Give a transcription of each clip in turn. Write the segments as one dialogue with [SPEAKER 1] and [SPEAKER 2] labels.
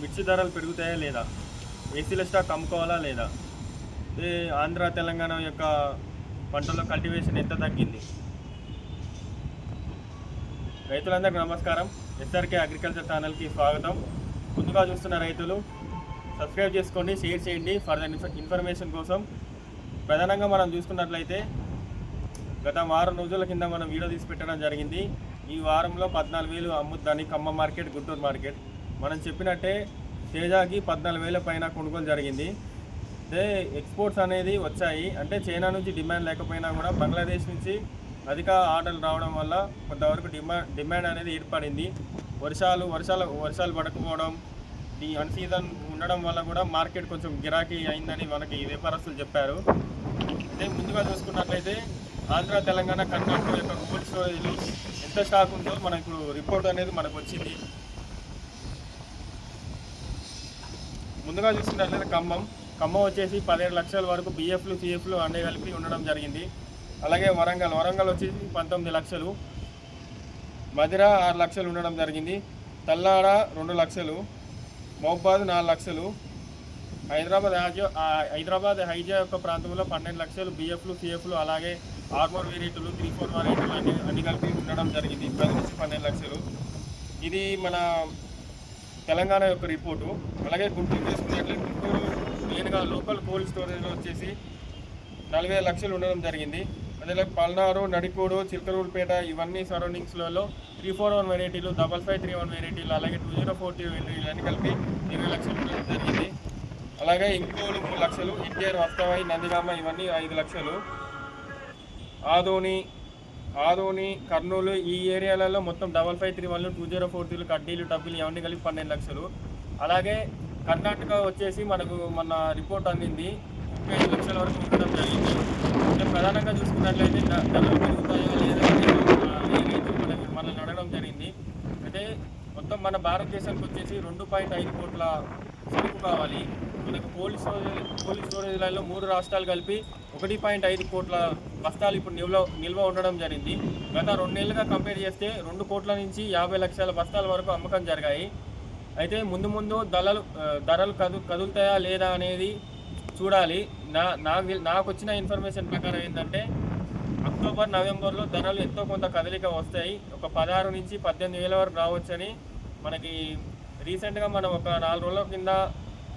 [SPEAKER 1] మిర్చి ధరలు పెరుగుతాయా లేదా? ఏసీల స్టాక్ అమ్ముకోవాలా లేదా? ఆంధ్ర తెలంగాణ యొక్క పంటలో కల్టివేషన్ ఎంత తగ్గింది? రైతులందరికీ నమస్కారం. ఎస్ఆర్కే అగ్రికల్చర్ ఛానల్కి స్వాగతం. ముందుగా చూస్తున్న రైతులు సబ్స్క్రైబ్ చేసుకోండి షేర్ చేయండి ఫర్దర్ ఇన్ఫర్మేషన్ కోసం. ప్రధానంగా మనం చూసుకున్నట్లయితే గత వారం రోజుల కింద మనం వీడియో తీసి పెట్టడం జరిగింది. ఈ వారంలో పద్నాలుగు వేలు అమ్ముద్దని ఖమ్మం మార్కెట్ గుంటూరు మార్కెట్. మనం చెప్పినట్టే తేజాకి పద్నాలుగు వేల పైన కొనుగోలు జరిగింది. అదే ఎక్స్పోర్ట్స్ అనేది వచ్చాయి. అంటే చైనా నుంచి డిమాండ్ లేకపోయినా కూడా బంగ్లాదేశ్ నుంచి అధిక ఆర్డర్లు రావడం వల్ల కొంతవరకు డిమాండ్ డిమాండ్ అనేది ఏర్పడింది. వర్షాలు వర్షాలు వర్షాలు పడకపోవడం ఈ అన్ సీజన్ ఉండడం వల్ల కూడా మార్కెట్ కొంచెం గిరాకీ అయిందని మనకి వ్యాపారస్తులు చెప్పారు. అయితే ముందుగా చూసుకున్నట్లయితే ఆంధ్ర తెలంగాణ కర్ణాటక యొక్క కోల్డ్ స్టోరేజ్లు ఎంత స్టాక్ ఉందో మనకు రిపోర్ట్ అనేది మనకు వచ్చింది. ముందుగా చూసుకున్నట్లయితే ఖమ్మం. ఖమ్మం వచ్చేసి పదిహేడు లక్షల వరకు బిఎఫ్లు సిఎఫ్లు అన్నీ కలిపి ఉండడం జరిగింది. అలాగే వరంగల్. వరంగల్ వచ్చేసి పంతొమ్మిది లక్షలు. మధిర ఆరు లక్షలు ఉండడం జరిగింది. తల్లాడ రెండు లక్షలు. మహబాద్ నాలుగు లక్షలు. హైదరాబాద్ హైజా హైదరాబాద్ హైజా యొక్క ప్రాంతంలో పన్నెండు లక్షలు బిఎఫ్లు సిఎఫ్లు అలాగే ఆర్మోర్ వేరియట్లు త్రీ ఫోర్ వేరియట్లు అన్ని అన్ని కలిపి ఉండడం జరిగింది. పది నుంచి పన్నెండు లక్షలు. ఇది మన తెలంగాణ యొక్క రిపోర్టు అలాగే గుంటూరు తీసుకున్నట్లయితే గుంటూరు మెయిన్గా లోకల్ కోల్డ్ స్టోరేజ్లో వచ్చేసి నలభై లక్షలు ఉండడం జరిగింది. అదేలా పల్నాడు నడికోడు చిలకరూరుపేట ఇవన్నీ సరౌండింగ్స్లలో త్రీ ఫోర్ వన్ వెరైటీలు డబల్ ఫైవ్ త్రీ వన్ వెరైటీలు అలాగే టూ జీరో ఫోర్ టూ వెరైటీలు కలిపి ఇరవై లక్షలు ఉండడం జరిగింది. అలాగే ఇంకోలు మూడు లక్షలు ఇంకేర్ వస్తవాయి నందిగామ ఇవన్నీ ఐదు లక్షలు. ఆదోని ఆదోని కర్నూలు ఈ ఏరియాలలో మొత్తం డబల్ ఫైవ్ త్రీ వన్లు టూ జీరో ఫోర్ త్రీలు కడ్డీలు డబ్బులు ఇవన్నీ కలిపి పన్నెండు లక్షలు. అలాగే కర్ణాటక వచ్చేసి మనకు మన రిపోర్ట్ అందింది ముప్పై ఐదు లక్షల వరకు ఉండడం జరిగింది. అంటే ప్రధానంగా చూసుకున్నట్లయితే ధరలు పెరుగుతాయో లేదా మనల్ని అడగడం జరిగింది. అయితే మొత్తం మన భారతదేశానికి వచ్చేసి రెండు పాయింట్ ఐదు కోట్ల సరుకు కావాలి. మనకు కోల్డ్ స్టోరేజ్ కోల్డ్ స్టోరేజ్లలో మూడు రాష్ట్రాలు కలిపి ఒకటి పాయింట్ ఐదు కోట్ల బస్తాలు ఇప్పుడు నిల్వ నిల్వ ఉండడం జరిగింది. గత రెండేళ్ళుగా కంపేర్ చేస్తే రెండు కోట్ల నుంచి యాభై లక్షల బస్తాల వరకు అమ్మకం జరిగాయి. అయితే ముందు ముందు ధరలు ధరలు కదు కదులుతాయా లేదా అనేది చూడాలి. నా నాకు నాకు వచ్చిన ఇన్ఫర్మేషన్ ప్రకారం ఏంటంటే అక్టోబర్ నవంబర్లో ధరలు ఎంతో కొంత కదలిక వస్తాయి. ఒక పదహారు నుంచి పద్దెనిమిది వేల వరకు రావచ్చని మనకి రీసెంట్గా మనం ఒక నాలుగు రోజుల కింద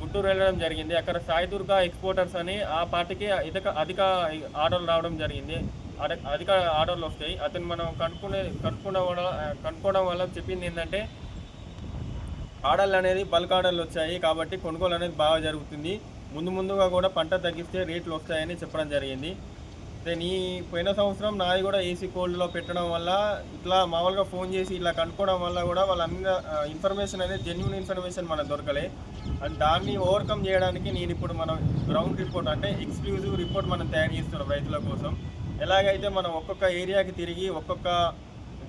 [SPEAKER 1] గుంటూరు వెళ్ళడం జరిగింది. అక్కడ సాయి దుర్గా ఎక్స్పోర్టర్స్ అని ఆ పార్టీకి ఇదక అధిక ఆర్డర్లు రావడం జరిగింది. అధిక ఆర్డర్లు వస్తాయి. అతను మనం కనుక్కునే కనుక్కోవడం వల్ల కనుక్కోవడం వల్ల చెప్పింది ఏంటంటే ఆర్డర్లు అనేది బల్క్ ఆర్డర్లు వచ్చాయి కాబట్టి కొనుగోలు అనేది బాగా జరుగుతుంది. ముందు ముందుగా కూడా పంట తగ్గిస్తే రేట్లు వస్తాయని చెప్పడం జరిగింది. దెన్ నీ పోయిన సంవత్సరం నాది కూడా ఏసీ కోల్డ్లో పెట్టడం వల్ల ఇట్లా మామూలుగా ఫోన్ చేసి ఇట్లా కనుక్కోవడం వల్ల కూడా వాళ్ళ ఇన్ఫర్మేషన్ అనేది జెన్యున్ ఇన్ఫర్మేషన్ మనకు దొరకలే. అండ్ దాన్ని ఓవర్కమ్ చేయడానికి నేను ఇప్పుడు మనం గ్రౌండ్ రిపోర్ట్ అంటే ఎక్స్క్లూజివ్ రిపోర్ట్ మనం తయారు చేస్తున్నాం రైతుల కోసం. ఎలాగైతే మనం ఒక్కొక్క ఏరియాకి తిరిగి ఒక్కొక్క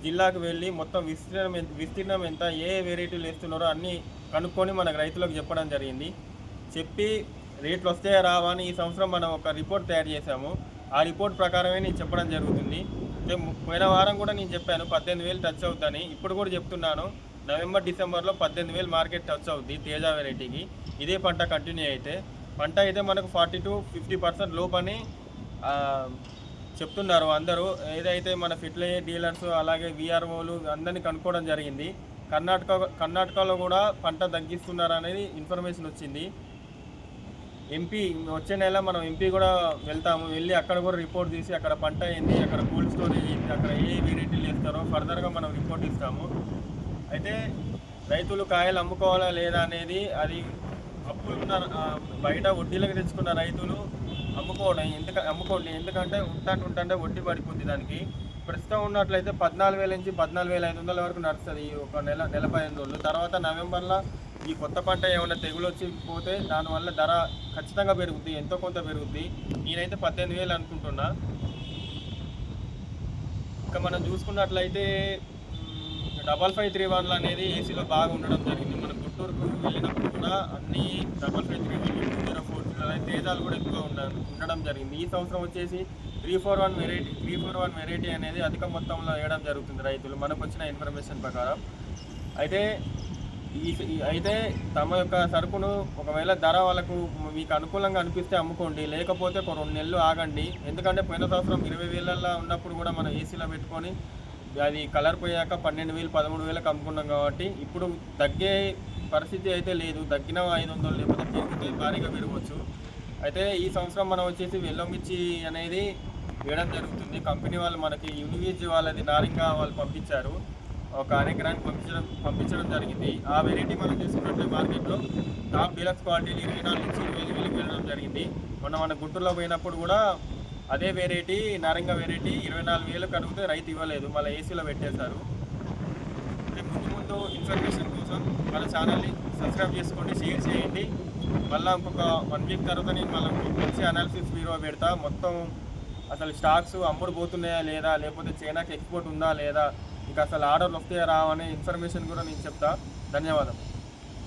[SPEAKER 1] జిల్లాకు వెళ్ళి మొత్తం విస్తీర్ణం ఎంత- విస్తీర్ణం ఎంత ఏ వెరైటీలు వేస్తున్నారో అన్నీ కనుక్కొని మనకు రైతులకు చెప్పడం జరిగింది. చెప్పి రేట్లు వస్తాయా రావా అని ఈ సంవత్సరం మనం ఒక రిపోర్ట్ తయారు చేశాము. ఆ రిపోర్ట్ ప్రకారమే నేను చెప్పడం జరుగుతుంది. పోయిన వారం కూడా నేను చెప్పాను పద్దెనిమిది వేలు టచ్ అవుతుందని ఇప్పుడు కూడా చెప్తున్నాను నవంబర్ డిసెంబర్లో పద్దెనిమిది వేలు మార్కెట్ టచ్ అవుద్ది తేజ వెరైటీకి ఇదే పంట కంటిన్యూ అయితే. పంట అయితే మనకు ఫార్టీ టు ఫిఫ్టీ పర్సెంట్ లోపని చెప్తున్నారు అందరూ. ఏదైతే మన ఫిట్లయ్యే డీలర్స్ అలాగే విఆర్ఓలు అందరినీ కనుక్కోవడం జరిగింది. కర్ణాటక కర్ణాటకలో కూడా పంట తగ్గిస్తున్నారు అనేది ఇన్ఫర్మేషన్ వచ్చింది. ఎంపీ వచ్చే నెల మనం ఎంపీ కూడా వెళ్తాము. వెళ్ళి అక్కడ కూడా రిపోర్ట్ తీసి అక్కడ పంట ఏంది అక్కడ కోల్డ్ స్టోరేజ్ ఏంది అక్కడ ఏ వెరైటీలు వేస్తారో ఫర్దర్గా మనం రిపోర్ట్ ఇస్తాము. అయితే రైతులు కాయలు అమ్ముకోవాలా లేదా అనేది అది అప్పులున్న బయట వడ్డీలకు తెచ్చుకున్న రైతులు అమ్ముకోవడం ఎందుకంటే అమ్ముకోండి. ఎందుకంటే ఉంటాంటే ఉంటుంటే వడ్డీ పడిపోతుంది దానికి. ప్రస్తుతం ఉన్నట్లయితే పద్నాలుగు వేల నుంచి పద్నాలుగు వేల ఐదు వందల వరకు నడుస్తుంది ఈ ఒక నెల నెల పదిహేను రోజులు. తర్వాత నవంబర్లో ఈ కొత్త పంట ఏమైనా తెగులు వచ్చి పోతే దానివల్ల ధర ఖచ్చితంగా పెరుగుద్ది ఎంతో కొంత పెరుగుద్ది. నేనైతే పద్దెనిమిది వేలు అనుకుంటున్నా. ఇంకా మనం చూసుకున్నట్లయితే డబల్ ఫైవ్ త్రీ వన్లు అనేది ఏసీలో బాగా ఉండడం జరిగింది. మన గుంటూరుకు వెళ్ళినప్పుడు కూడా అన్ని double five three one zero తేజాలు కూడా ఎక్కువ ఉండడం జరిగింది. ఈ సంవత్సరం వచ్చేసి three four one variety three four one variety అనేది అధిక మొత్తంలో వేయడం జరుగుతుంది రైతులు. మనకు వచ్చిన ఇన్ఫర్మేషన్ ప్రకారం. అయితే ఈ ఈ- అయితే తమ యొక్క సరుకును ఒకవేళ ధర వాళ్ళకు మీకు అనుకూలంగా అనిపిస్తే అమ్ముకోండి. లేకపోతే ఒక రెండు నెలలు ఆగండి. ఎందుకంటే పోయిన సంవత్సరం ఇరవై వేలల్లో ఉన్నప్పుడు కూడా మనం ఏసీలో పెట్టుకొని అది కలర్ పోయాక పన్నెండు వేలు పదమూడు వేలకు అమ్ముకున్నాం కాబట్టి ఇప్పుడు తగ్గే పరిస్థితి అయితే లేదు. తగ్గిన ఐదు వందలు లేకపోతే పెరిగితే భారీగా పెరగవచ్చు. అయితే ఈ సంవత్సరం మనం వచ్చేసి వెల్లోమిర్చి అనేది వేయడం జరుగుతుంది. కంపెనీ వాళ్ళు మనకి యూనివిజ్ వాళ్ళది నారింగా వాళ్ళు పంపించారు. ఒక ఎకరానికి పంపించడం పంపించడం జరిగింది. ఆ వెరైటీ మనం చూసుకున్నట్లే మార్కెట్లో. టాప్ డీలక్స్ క్వాలిటీలు ఇరవై నాలుగు నుంచి ఇరవై వేలకు వెళ్ళడం జరిగింది. మొన్న మన గుంటూరులో పోయినప్పుడు కూడా అదే వెరైటీ నారింగా వెరైటీ ఇరవై నాలుగు వేలకు అడిగితే రైతు ఇవ్వలేదు. మళ్ళీ ఏసీలో పెట్టేశారు. ముందు ఇన్ఫర్మేషన్ కోసం మన ఛానల్ని సబ్స్క్రైబ్ చేసుకోండి షేర్ చేయండి. మళ్ళీ ఇంకొక వన్ వీక్ తర్వాత నేను మళ్ళీ మంచి అనాలిసిస్ వీడియో పెడతా. మొత్తం అసలు స్టాక్స్ అమ్ముడు పోతున్నాయా లేదా? లేకపోతే చైనాకి ఎక్స్పోర్ట్ ఉందా లేదా? ఇంకా అసలు ఆర్డర్లు వస్తాయా రావనే ఇన్ఫర్మేషన్ కూడా నేను చెప్తా. ధన్యవాదాలు